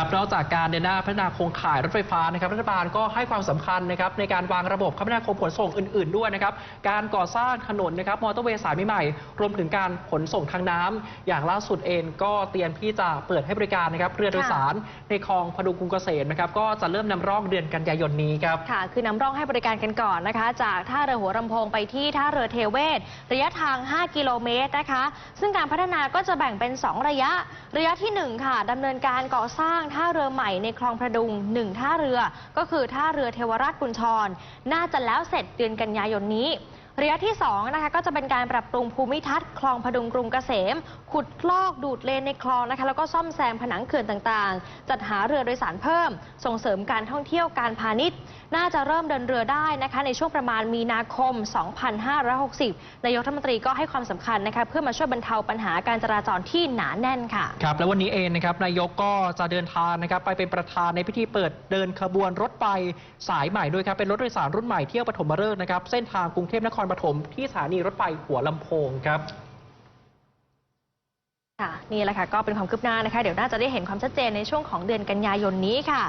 ครับนอกจากการเดินหน้าพัฒนาโครงข่ายรถไฟฟ้านะครับรัฐบาลก็ให้ความสำคัญนะครับในการวางระบบคมนาคมขนส่งอื่น ๆ ด้วยนะครับการก่อสร้างถนนนะครับมอเตอร์เวย์สายใหม่ๆรวมถึงการขนส่งทางน้ำอย่างล่าสุดเองก็เตรียมที่จะเปิดให้บริการนะครับเรือโดยสารในคลองพดุงกรุงเกษมนะครับก็จะเริ่มนำร่องเดือนกันยายนนี้ครับค่ะคือนำร่องให้บริการกันก่อนนะคะ จากท่าเรือหัวลำโพงไปที่ท่าเรือเทเวศระยะทาง 5 กิโลเมตรนะคะ ซึ่งการพัฒนาก็จะแบ่งเป็น 2 ระยะ ระยะทีหนึ่1 ค่ะดำเนินการก่อสร้างท่าเรือใหม่ในคลองพระดุง 1 ท่าเรือ ก็คือท่าเรือเทวราชกุญชร น่าจะแล้วเสร็จเดือนกันยายนนี้ ระยะที่2นะคะก็จะเป็นการปรับปรุงภูมิทัศน์คลองพดุงกรุงเกษม ขุดคลอกดูดเลนในคลองนะคะแล้วก็ซ่อมแซมผนังเขื่อนต่างๆ จัดหาเรือโดยสารเพิ่ม ส่งเสริมการท่องเที่ยวการพาณิชย์ น่าจะเริ่มเดินเรือได้นะคะในช่วงประมาณมีนาคม 2560 นายกรัฐมนตรีก็ให้ความสำคัญนะคะเพื่อมาช่วยบรรเทาปัญหาการจราจรที่หนาแน่นค่ะครับแล้ววันนี้เองนะครับนายกก็จะเดินทางนะครับไปเป็นประธานในพิธีเปิดเดินขบวนรถไฟสายใหม่ด้วยครับเป็นรถโดยสารรุ่นใหม่เที่ยวปฐมฤกษ์นะครับเส้นทางกรุงเทพนครปฐมที่สถานีรถไฟหัวลำโพงครับค่ะนี่แหละค่ะก็เป็นความคืบหน้านะคะ เดี๋ยวน่าจะได้เห็นความชัดเจนในช่วงของเดือนกันยายนนี้ค่ะ